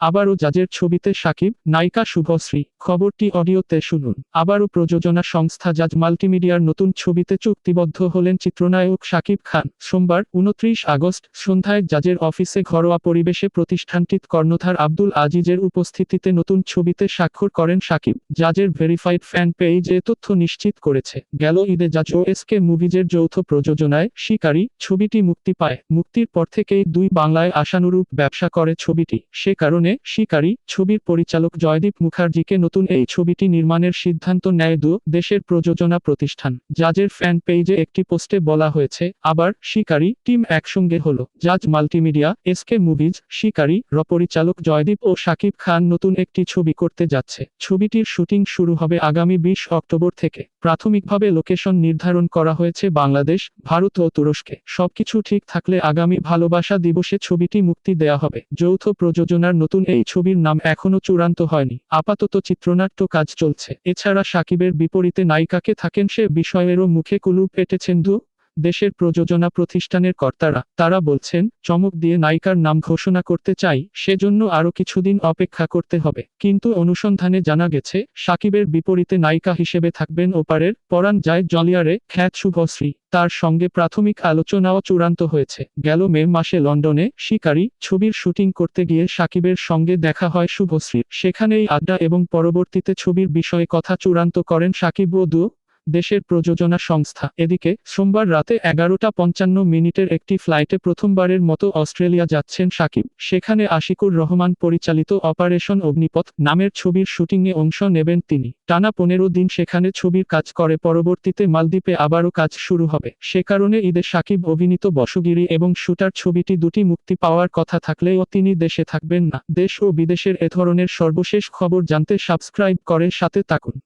আবারও জাজের ছবিতে সাকিব, নায়িকা শুভশ্রী, খবরটি অডিওতে শুনুন। আবারও প্রযোজনা সংস্থা জাজ মাল্টিমিডিয়ার নতুন ছবিতে চুক্তিবদ্ধ হলেন চিত্রনায়ক সাকিব খান। সোমবার, উনত্রিশ আগস্ট, সন্ধ্যায় জাজের অফিসে ঘরোয়া পরিবেশে প্রতিষ্ঠানটির কর্ণধার আব্দুল আজিজের উপস্থিতিতে নতুন ছবিতে স্বাক্ষর করেন সাকিব। জাজের ভেরিফাইড ফ্যান পেজ এ তথ্য নিশ্চিত করেছে। গেল ঈদে জাজ ও এসকে মুভিজের যৌথ প্রযোজনায় শিকারী, ছবিটি মুক্তি পায়। মুক্তির পর থেকেই দুই বাংলায় আশানুরূপ ব্যবসা করে ছবিটি। সে কারণে শিকারী, ছবির পরিচালক জয়দীপ মুখার্জিকে নতুন এই ছবিটি নির্মাণের সিদ্ধান্ত নেয় দু দেশের প্রযোজনা প্রতিষ্ঠান। জাজের ফ্যান পেজে একটি পোস্টে বলা হয়েছে, আবার শিকারী টিম একসঙ্গে হল। জাজ মাল্টিমিডিয়া এসকে মুভিজ, শিকারী র পরিচালক জয়দীপ ও শাকিব খান নতুন একটি ছবি করতে যাচ্ছে। ছবিটির শুটিং শুরু হবে আগামী বিশ অক্টোবর থেকে। প্রাথমিকভাবে লোকেশন নির্ধারণ করা হয়েছে বাংলাদেশ, ভারত ও তুরস্কে। সবকিছু ঠিক থাকলে আগামী ভালোবাসা দিবসে ছবিটি মুক্তি দেয়া হবে। যৌথ প্রযোজনার নতুন এই ছবির নাম এখনও চূড়ান্ত হয়নি। আপাতত চিত্রনাট্য কাজ চলছে। এছাড়া সাকিবের বিপরীতে নায়িকাকে থাকেন সে বিষয়েরও মুখে কুলু পেটেছেন দু দেশের প্রযোজনা প্রতিষ্ঠানের কর্তারা, তারা বলছেন, চমক দিয়ে নায়িকার নাম ঘোষণা করতে চাই, সেজন্য আরও কিছুদিন অপেক্ষা করতে হবে। কিন্তু অনুসন্ধানে জানা গেছে, সাকিবের বিপরীতে নায়িকা হিসেবে থাকবেন ওপারের পরাণ যায় জলিয়ারে, খ্যাত শুভশ্রী। তার সঙ্গে প্রাথমিক আলোচনাও চূড়ান্ত হয়েছে। গেল মে মাসে লন্ডনে শিকারী ছবির শুটিং করতে গিয়ে সাকিবের সঙ্গে দেখা হয় শুভশ্রীর। সেখানেই আড্ডা এবং পরবর্তীতে ছবির বিষয়ে কথা চূড়ান্ত করেন সাকিব ও দু দেশের প্রযোজনা সংস্থা। এদিকে, সোমবার রাতে এগারোটা পঞ্চান্ন মিনিটের একটি ফ্লাইটে প্রথমবারের মতো অস্ট্রেলিয়া যাচ্ছেন সাকিব। সেখানে আশিকুর রহমান পরিচালিত অপারেশন অগ্নিপথ নামের ছবির শুটিংয়ে অংশ নেবেন তিনি। টানা পনেরো দিন সেখানে ছবির কাজ করে, পরবর্তীতে মালদ্বীপে আবারও কাজ শুরু হবে। সে কারণে ঈদে সাকিব অভিনীত বসগিরি এবং শুটার ছবিটি দুটি মুক্তি পাওয়ার কথা থাকলেও তিনি দেশে থাকবেন না। দেশ ও বিদেশের এ ধরনের সর্বশেষ খবর জানতে সাবস্ক্রাইব করে সাথে থাকুন।